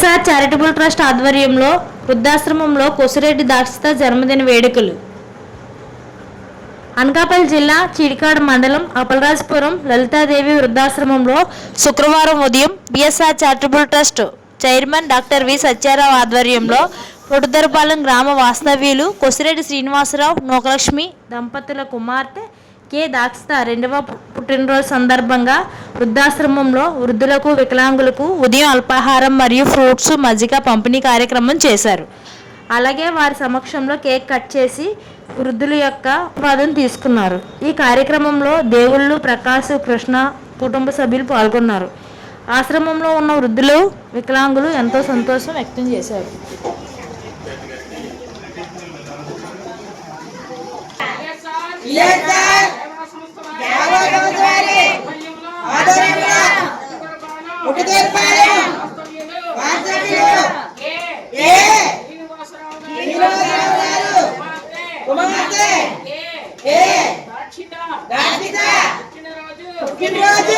YSR charitable trust ఆధ్వర్యంలో వృద్ధాశ్రమంలో కొసిరెడ్డి దాక్షిత జన్మదిన వేడుకలు. అనకాపల్లి జిల్లా చీడికాడ మండలం అపలరాజపురం లలితాదేవి వృద్ధాశ్రమంలో శుక్రవారం ఉదయం BSR charitable trust chairman doctor V Satyarao ఆధ్వర్యంలో పొట్టుదరపాలెం గ్రామ వాస్తవ్యులు కొసిరెడ్డి శ్రీనివాసరావు నోకలక్ష్మి దంపతుల కుమార్తె కె దాక్షిత రెండవ పుట్టినరోజు సందర్భంగా వృద్ధాశ్రమంలో వృద్ధులకు వికలాంగులకు ఉదయం అల్పాహారం మరియు ఫ్రూట్స్ మజ్జిగ పంపిణీ కార్యక్రమం చేశారు. అలాగే వారి సమక్షంలో కేక్ కట్ చేసి వృద్ధుల యొక్క పదం తీసుకున్నారు. ఈ కార్యక్రమంలో దేవుళ్ళు ప్రకాశ్ కృష్ణ కుటుంబ సభ్యులు పాల్గొన్నారు. ఆశ్రమంలో ఉన్న వృద్ధులు వికలాంగులు ఎంతో సంతోషం వ్యక్తం చేశారు. ఏర్పాటు